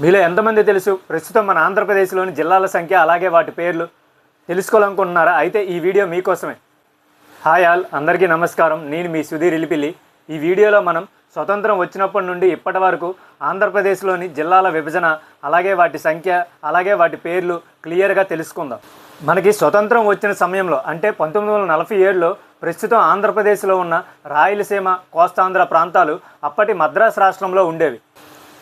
మీలో ఎంతమంది తెలుసు? ప్రస్తుతం మన ఆంధ్రప్రదేశ్లోని జిల్లాల సంఖ్య అలాగే వాటి పేర్లు తెలుసుకోవాలనుకుంటున్నారా? అయితే ఈ వీడియో మీకోసమే. హాయ్ ఆల్ అందరికీ నమస్కారం. నేను మీ సుధీర్ ఇలిపిల్లి. ఈ వీడియోలో మనం స్వతంత్రం వచ్చినప్పటి నుండి ఇప్పటి వరకు ఆంధ్రప్రదేశ్లోని జిల్లాల విభజన అలాగే వాటి సంఖ్య అలాగే వాటి పేర్లు క్లియర్గా తెలుసుకుందాం. మనకి స్వతంత్రం వచ్చిన సమయంలో అంటే పంతొమ్మిది వందల నలభై ఏడులో ప్రస్తుతం ఆంధ్రప్రదేశ్లో ఉన్న రాయలసీమ కోస్తాంధ్ర ప్రాంతాలు అప్పటి మద్రాసు రాష్ట్రంలో ఉండేవి.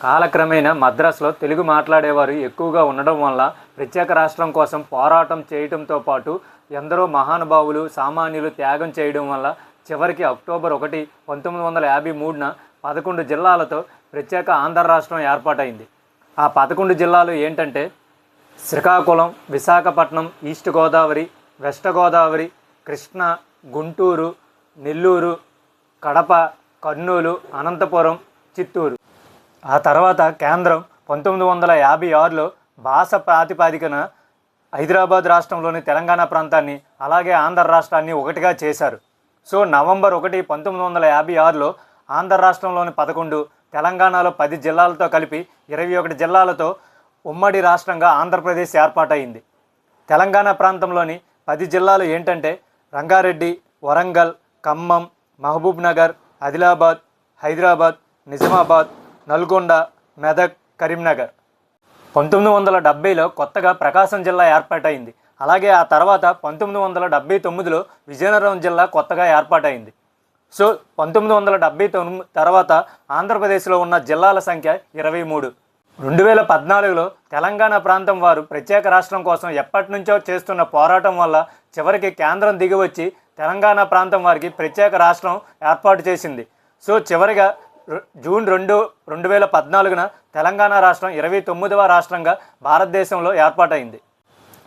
కాలక్రమేణా మద్రాసులో తెలుగు మాట్లాడేవారు ఎక్కువగా ఉండడం వల్ల ప్రత్యేక రాష్ట్రం కోసం పోరాటం చేయడంతో పాటు ఎందరో మహానుభావులు సామాన్యులు త్యాగం చేయడం వల్ల చివరికి అక్టోబర్ ఒకటి పంతొమ్మిది వందల యాభై మూడున పదకొండు జిల్లాలతో ప్రత్యేక ఆంధ్ర రాష్ట్రం ఏర్పాటైంది. ఆ పదకొండు జిల్లాలు ఏంటంటే శ్రీకాకుళం విశాఖపట్నం ఈస్ట్ గోదావరి వెస్ట్ గోదావరి కృష్ణా గుంటూరు నెల్లూరు కడప కర్నూలు అనంతపురం చిత్తూరు. ఆ తర్వాత కేంద్రం పంతొమ్మిది వందల యాభై ఆరులో భాష ప్రాతిపాదికన హైదరాబాద్ రాష్ట్రంలోని తెలంగాణ ప్రాంతాన్ని అలాగే ఆంధ్ర రాష్ట్రాన్ని ఒకటిగా చేశారు. సో నవంబర్ ఒకటి పంతొమ్మిది వందల యాభై ఆరులో ఆంధ్ర రాష్ట్రంలోని పదకొండు తెలంగాణలో పది జిల్లాలతో కలిపి ఇరవై ఒకటి జిల్లాలతో ఉమ్మడి రాష్ట్రంగా ఆంధ్రప్రదేశ్ ఏర్పాటైంది తెలంగాణ ప్రాంతంలోని పది జిల్లాలు ఏంటంటే రంగారెడ్డి వరంగల్ ఖమ్మం మహబూబ్ నగర్ ఆదిలాబాద్ హైదరాబాద్ నిజామాబాద్ నల్గొండ మెదక్ కరీంనగర్. పంతొమ్మిది వందల డెబ్బైలో కొత్తగా ప్రకాశం జిల్లా ఏర్పాటైంది. అలాగే ఆ తర్వాత పంతొమ్మిది వందల డెబ్బై తొమ్మిదిలో విజయనగరం జిల్లా కొత్తగా ఏర్పాటైంది. సో పంతొమ్మిది వందల డెబ్బై తొమ్మిది తర్వాత ఆంధ్రప్రదేశ్లో ఉన్న జిల్లాల సంఖ్య ఇరవై మూడు. రెండు వేల పద్నాలుగులో తెలంగాణ ప్రాంతం వారు ప్రత్యేక రాష్ట్రం కోసం ఎప్పటి నుంచో చేస్తున్న పోరాటం వల్ల చివరికి కేంద్రం దిగివచ్చి తెలంగాణ ప్రాంతం వారికి ప్రత్యేక రాష్ట్రం ఏర్పాటు చేసింది. సో చివరిగా జూన్ రెండు రెండు వేల పద్నాలుగున తెలంగాణ రాష్ట్రం ఇరవై తొమ్మిదవ రాష్ట్రంగా భారతదేశంలో ఏర్పాటైంది.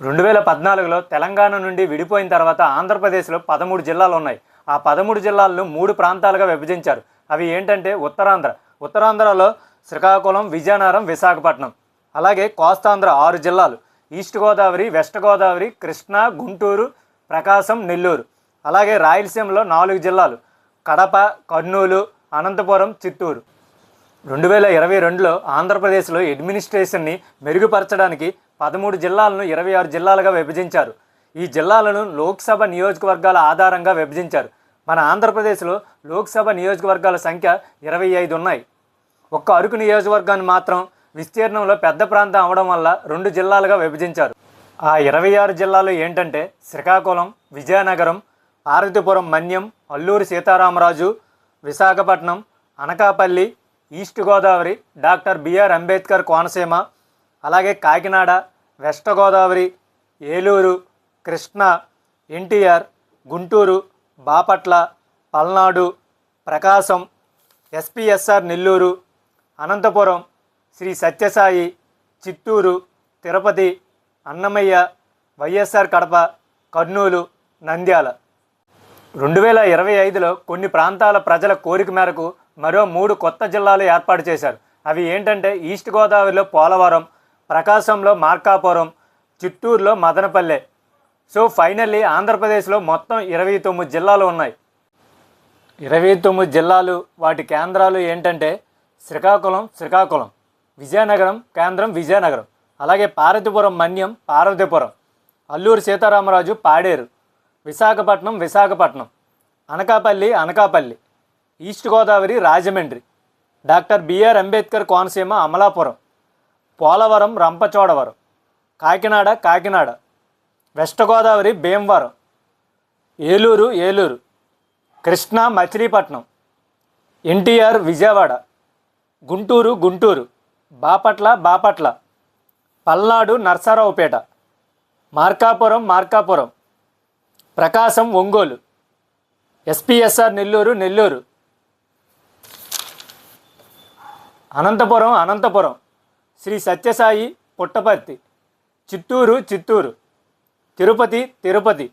రెండు వేల పద్నాలుగులో తెలంగాణ నుండి విడిపోయిన తర్వాత ఆంధ్రప్రదేశ్లో పదమూడు జిల్లాలు ఉన్నాయి. ఆ పదమూడు జిల్లాలను మూడు ప్రాంతాలుగా విభజించారు. అవి ఏంటంటే ఉత్తరాంధ్ర. ఉత్తరాంధ్రలో శ్రీకాకుళం విజయనగరం విశాఖపట్నం. అలాగే కోస్తాంధ్ర ఆరు జిల్లాలు. East Godavari west Godavari Krishna Guntur Prakasam Nellore. అలాగే రాయలసీమలో నాలుగు జిల్లాలు. కడప కర్నూలు అనంతపురం చిత్తూరు. రెండు వేల ఇరవై రెండులో ఆంధ్రప్రదేశ్లో అడ్మినిస్ట్రేషన్ని మెరుగుపరచడానికి పదమూడు జిల్లాలను ఇరవై ఆరు జిల్లాలుగా విభజించారు. ఈ జిల్లాలను లోక్సభ నియోజకవర్గాల ఆధారంగా విభజించారు. మన ఆంధ్రప్రదేశ్లో లోక్సభ నియోజకవర్గాల సంఖ్య ఇరవై ఐదు ఉన్నాయి. ఒక్క అరకు నియోజకవర్గాన్ని మాత్రం విస్తీర్ణంలో పెద్ద ప్రాంతం అవడం వల్ల రెండు జిల్లాలుగా విభజించారు. ఆ ఇరవై ఆరు జిల్లాలు ఏంటంటే Srikakulam Vizianagaram Parvathipuram Manyam Alluri Sitaramaraju Visakhapatnam Anakapalli East Godavari doctor BR Ambedkar Konaseema అలాగే Kakinada West Godavari Eluru Krishna NTR Guntur Bapatla Palnadu Prakasam SPSR Nellore Anantapur Sri Sathya Sai Chittoor Tirupati Annamayya YSR Kadapa Kurnool Nandyal. రెండు వేల ఇరవై ఐదులో కొన్ని ప్రాంతాల ప్రజల కోరిక మేరకు మరో మూడు కొత్త జిల్లాలు ఏర్పాటు చేశారు. అవి ఏంటంటే ఈస్ట్ గోదావరిలో పోలవరం ప్రకాశంలో మార్కాపురం చిత్తూరులో మదనపల్లె. సో ఫైనల్లీ ఆంధ్రప్రదేశ్లో మొత్తం ఇరవై తొమ్మిది జిల్లాలు ఉన్నాయి. ఇరవై తొమ్మిది జిల్లాలు వాటి కేంద్రాలు ఏంటంటే శ్రీకాకుళం శ్రీకాకుళం విజయనగరం కేంద్రం విజయనగరం. అలాగే Parvathipuram Manyam Parvathipuram Alluri Sitharamaraju Paderu. Visakhapatnam Visakhapatnam. Anakapalli Anakapalli. East Godavari Rajahmundry. Doctor BR Ambedkar Konaseema Amalapuram. Polavaram Rampachodavaram. Kakinada Kakinada. West Godavari Bhimavaram. Eluru Eluru. Krishna Machilipatnam. NTR Vijayawada. Guntur Guntur. Bapatla Bapatla. Palnadu Narasaraopet. Markapuram Markapuram. Prakasam Ongole. SPSR Nellore Nellore. Anantapur Anantapur. Sri Sathya Sai Puttaparthi. Chittoor Chittoor. Tirupati Tirupati.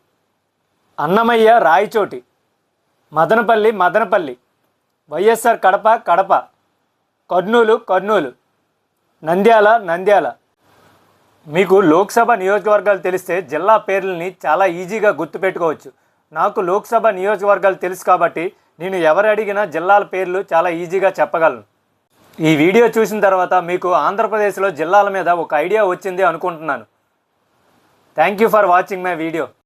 Annamayya Rayachoti. Madanapalle Madanapalle. YSR Kadapa Kadapa. Kurnool Kurnool. Nandyal Nandyal. మీకు లోక్సభ నియోజకవర్గాలు తెలిస్తే జిల్లా పేర్లని చాలా ఈజీగా గుర్తుపెట్టుకోవచ్చు నాకు లోక్సభ నియోజకవర్గాలు తెలుసు కాబట్టి నేను ఎవరు అడిగినా జిల్లాల పేర్లు చాలా ఈజీగా చెప్పగలను. ఈ వీడియో చూసిన తర్వాత మీకు ఆంధ్రప్రదేశ్లో జిల్లాల మీద ఒక ఐడియా వచ్చింది అనుకుంటున్నాను. Thank you for watching my video